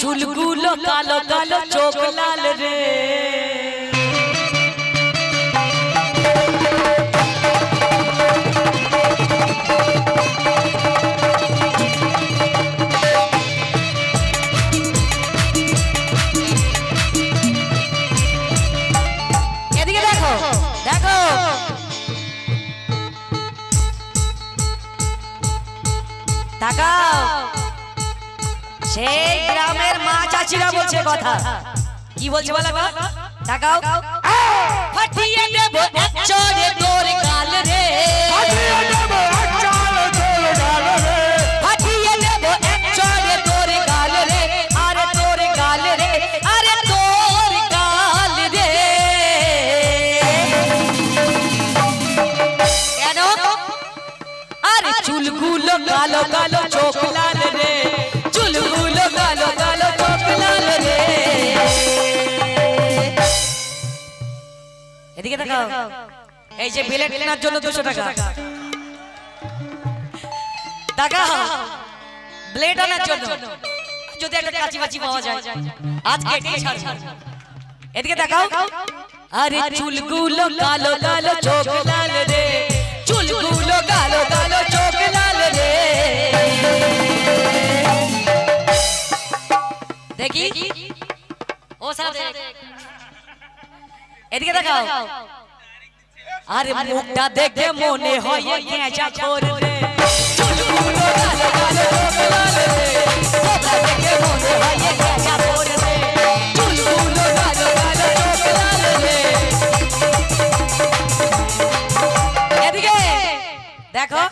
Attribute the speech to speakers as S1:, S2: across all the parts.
S1: চুলগুলো কালো কালো চোখ লাল রে। এদিকে চাচিরা বলছে কথা। কি বলছে বলা? তাকাও ফাটিয়ে দেব এক চড়ে তোর গাল রে। ফাটিয়ে এই যে বিলেট কেনার জন্য দুশো টাকা। টাকা ব্লেড আনার জন্য। যদি একটা কাঁচি বাচি পাওয়া যায় আজকে এটাই ছাড়। এদিকে তাকাও আরে চুলগুলো কালো কালো চোখ লাল রে। চুলগুলো কালো কালো চোখ লাল রে। দেখি। ও দেখ। এদিকে দেখাও। আরে মুখটা দেখে মনে হয় গেঁজা দেখে দেখো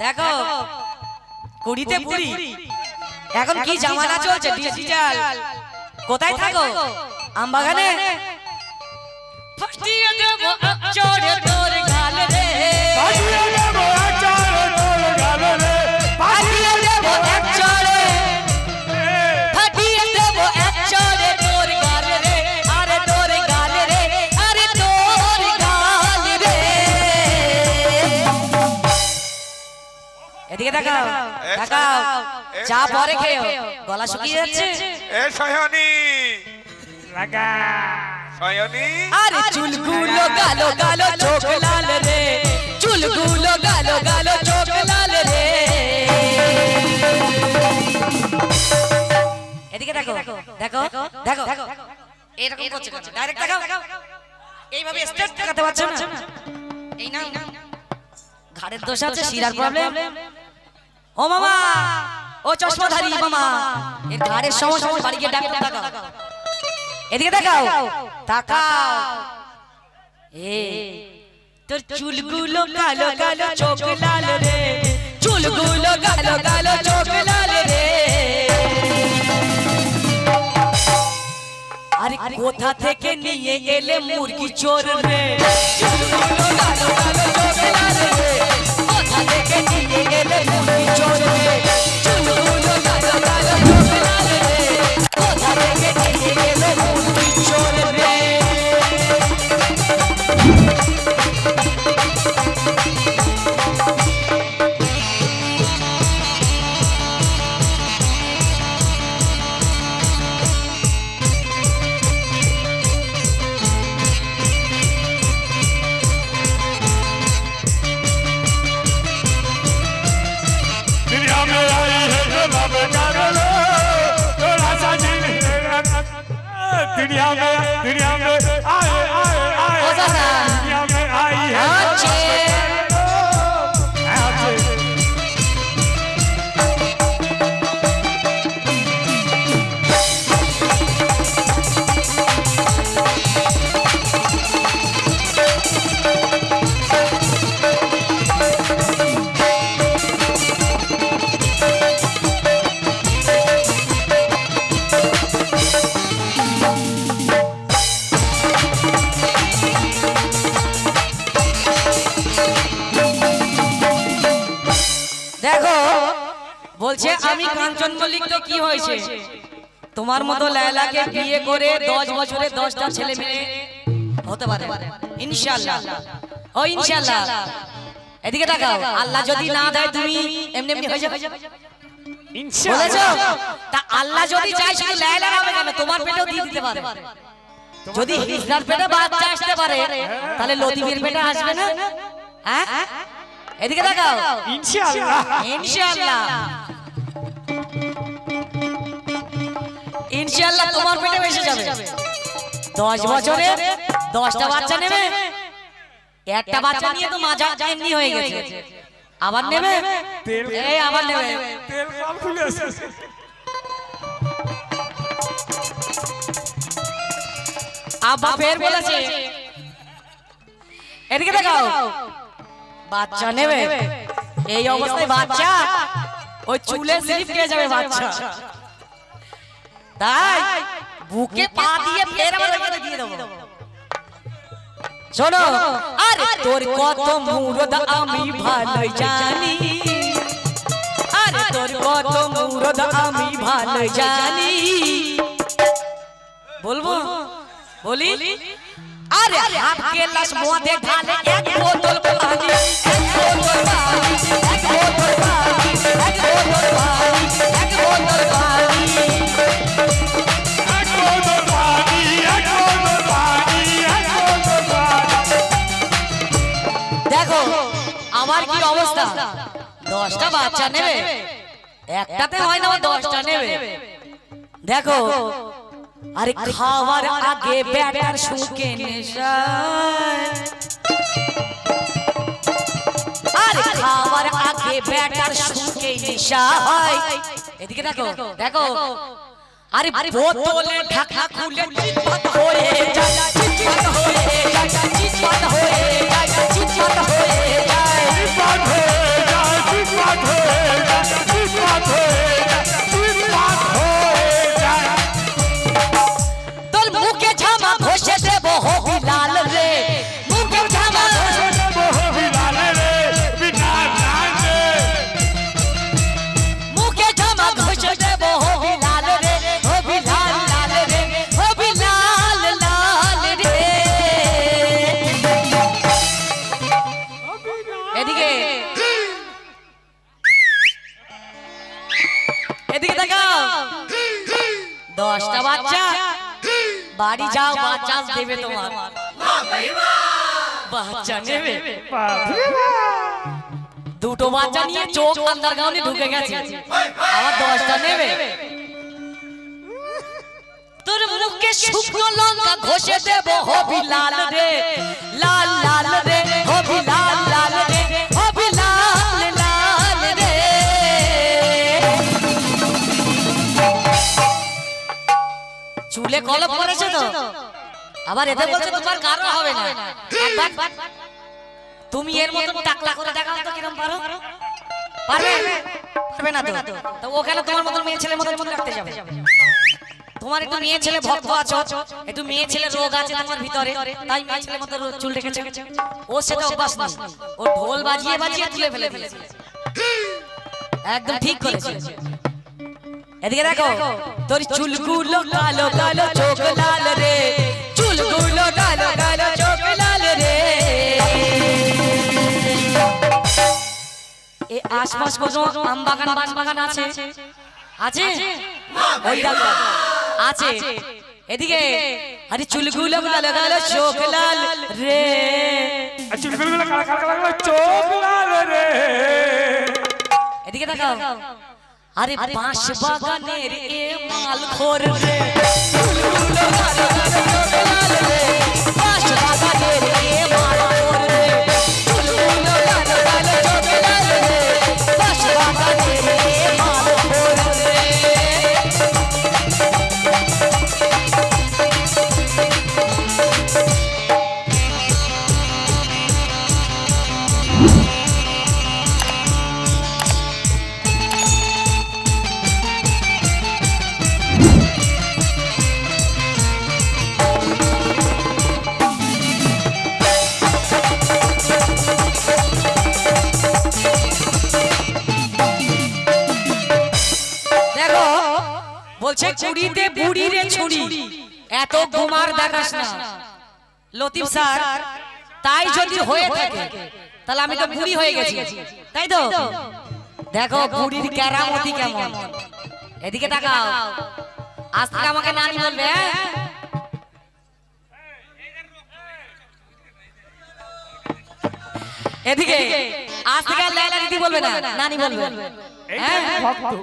S1: দেখো কুড়িতে পুরি এখন কি জামানা চলছে ডিজিটাল কোথায় থাকো? আমবাগানে। ফাটিয়ে দেব চড়ে তোর গাল রে। ফাটিয়ে দেব এক চড়ে ফাটিয়ে দেব চড়ে তোর গাল রে। আরে তোর গাল রে। আরে তোর গাল রে। এদিকে তাকাও তাকাও চা পরে খেও গলা শুকিয়ে যাচ্ছে।
S2: এ সয়নি। সয়নি?
S1: আরে চুলগুলো গালো গালো চোখ লাল রে। চুলগুলো গালো গালো চোখ লাল রে। এদিকে দেখো দেখো। দেখো দেখো এরকম করছে কেন? ডাইরেক্ট দেখাও। এইভাবে স্টেপ দেখাতে পারছ না। এই না ঘাড়ের দোষ আছে শিরার প্রবলেম ও মামা ও চশমাধারী মামা। এর ঘাড়ের সমস্যা বাড়ি গিয়ে ডাক্তার দেখাও এদিকে দেখাও তাকাও। এ তোর চুলগুলো কালো কালো চোখ লাল রে। চুলগুলো কালো কালো চোখ লাল রে। আরে কোথা থেকে নিয়ে এলে মুরগি চোর রে? চুলগুলো কালো কালো চোখ লাল রে। কোথা থেকে নিয়ে এলে মুরগি চোর রে? চুলগুলো কালো কালো চোখ লাল বলছে আমি কাঞ্চন মল্লিক তো কি হয়েছে? তোমার মতো লায়লাকে বিয়ে করে দশ বছরে দশটা ছেলে মেয়ে হতে পারে। ইনশাল্লাহ ও ইনশাল্লাহ এদিকে তাকাও। আল্লাহ যদি না দেয় তুমি এমনি এমনি হয়ে যাবে। বলেছ? তা আল্লাহ যদি চায় শুধু লাইলা হবে কেন? তোমার পেটেও দিয়ে দিতে পারে। যদি হিজড়ার পেটে বাচ্চা আসতে পারে তাহলে লতিফের পেটে আসবে না? হ্যাঁ? এদিকে দেখাও
S3: ইনশাআল্লাহ।
S1: ইনশাআল্লাহ। ইনশাআল্লাহ তোমার পেটে এসে যাবে। দশ বছরে দশটা বাচ্চা নেবে। একটা বাচ্চা নিয়ে তো মাজা এমনি হয়ে গেছে। আবার নেবে? এই আবার নেবে।
S3: তেল কল খুলে
S1: আব্বা ফের বলেছে এদিকে দেখাও। বাচ্চা নেবে? এই অবস্থায় বাচ্চা ওই চুলে স্লিপ খেয়ে যাবে বাচ্চা। তাই বুকে পা দিয়ে ফের ওইখানে দিয়ে দেবো। শোনো আরে তোর কত মুরদ আমি ভালো জানি। আরে তোর কত মুরদ আমি ভালো জানি। বলব? বলি? আরে কে লাশ মধ্যে ঢালে এক বোতল পানি এক বোতল পানি এক বোতল পানি। দশটা বাচ্চা নেবে। একটাতে হয় না দশটা নেবে। দেখো আরে খাওয়ার আগে ব্যাটার শুকে আরে খাওয়ার আগে ব্যাটার শুকে নেশা হয় এদিকে দেখো দেখো আরে বোতলে ঢাকা খুলে চিৎপাত হয়ে যায় চিৎপাত হয়ে যায় চিৎপাত হয়ে যায় চিৎপাত হয়ে এদিকে। এদিকে দেখাও দশটা বাচ্চা। বাড়ি যাও বাচ্চা দেবে তোমার। বাচ্চা নেবে। দুটো বাচ্চা নিয়ে চোখ আন্ডারগ্রাউন্ডে ঢুকে গেছে। আবার দশটা নেবে। তোর মুখে শুকনো লঙ্কা ঘষে দেব হবি লাল রে। লাল লাল রে। কলপ করেছে তো। আবার এদের বলছে তোমার কারও হবে না। তুমি এর মতন টাকলা করে দেখাও তো কিরম পারো? পারবে? পারবে না তো। তো ওখানে তোমার মতন মেয়ে ছেলের মতন মতন রাখতে যাবে? তোমার একটু মেয়ে ছেলে ভক্ত আছো, একটু মেয়ে ছেলে রোগ আছে তোমার ভিতরে, তাই মেয়ে ছেলের মতো চুল রেখেছে। ও সেটা অভ্যাস নেই। ও ঢোল বাজিয়ে বাজিয়ে তুলে ফেলে দিয়েছে। একদম ঠিক করেছে। এদিকে দেখো তোর চুলগুলো কালো কালো চোখ লাল রে। চুলগুলো কালো কালো চোখ লাল রে। এ আশপাশ কোনো আম বাগান বান বাগান আছে? আছে। ওই দেখো। আছে। এদিকে। আরে চুলগুলো কালো কালো চোখ লাল রে।
S3: চুলগুলো কালা কালা কালা চোখ লাল রে।
S1: এদিকে দেখাও। আরে বাঁশ বাগানের এ মাল খোর রে বলছে চুরিতে বুড়ি রে ছুরি। এত কুমার দেখাস না। লতিফ স্যার তাই যদি হয়ে থাকে তাহলে আমি তো বুড়ি হয়ে গেছি। তাই তো? দেখো বুড়ির কেরামতি কেমন। এদিকে তাকাও। আজ থেকে আমাকে নানি বলবে হ্যাঁ? এদিকে। আজ থেকে আর লাইলা দিদি বলবে না নানি বলবে। হ্যাঁ?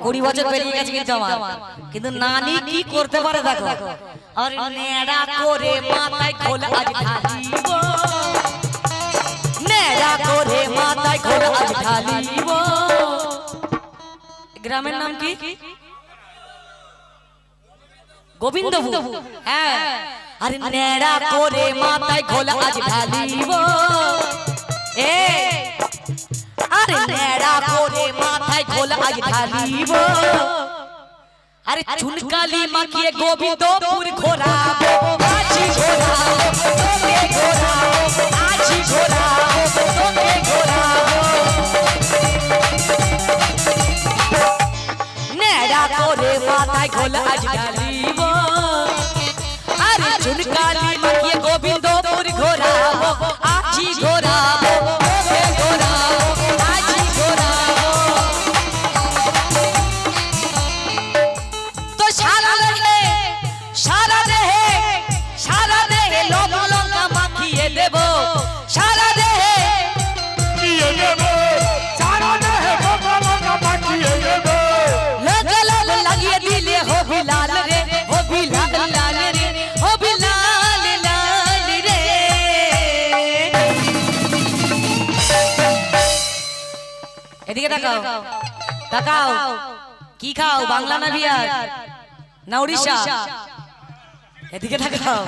S1: কুড়ি বছর পেরিয়ে গেছে কিন্তু আমার। কিন্তু নানি কি করতে পারে দেখো? আর নেড়া করে মাথায় খোল আজ ঢালিব। নেড়া করে মাথায় খোল আজ ঢালিব। গ্রামের নাম কি? গোবিন্দপুর হ্যাঁ। আরে নেড়া করে মাথায় খোলা আজ ঢালিব। এ আরে নেড়া করে মাথায় খোল আজ ঢালিব আরে চুনকালি মাখিয়ে গোবিন্দপুর ঘোরাবো আজি ঘোরাবো তোকে ঘোরাবো আজি ঘোরাবো তোকে ঘোরাবো এদিকে তাকাও। তাকাও। কি খাও? বাংলা না বিয়ার না উড়িষ্যা? এদিকে তাকাও।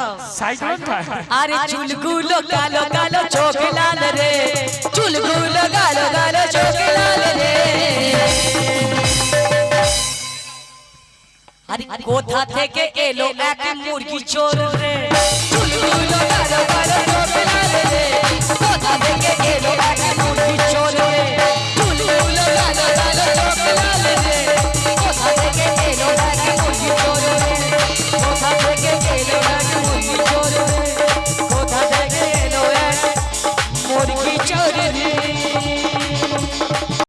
S1: আরে চুলগুলো কালো কালো চোখ লাল রে। চুলগুলো কালো কালো চোখ লাল রে। আরে কোথা থেকে এলো এক মুরগি চোর রে? চুলগুলো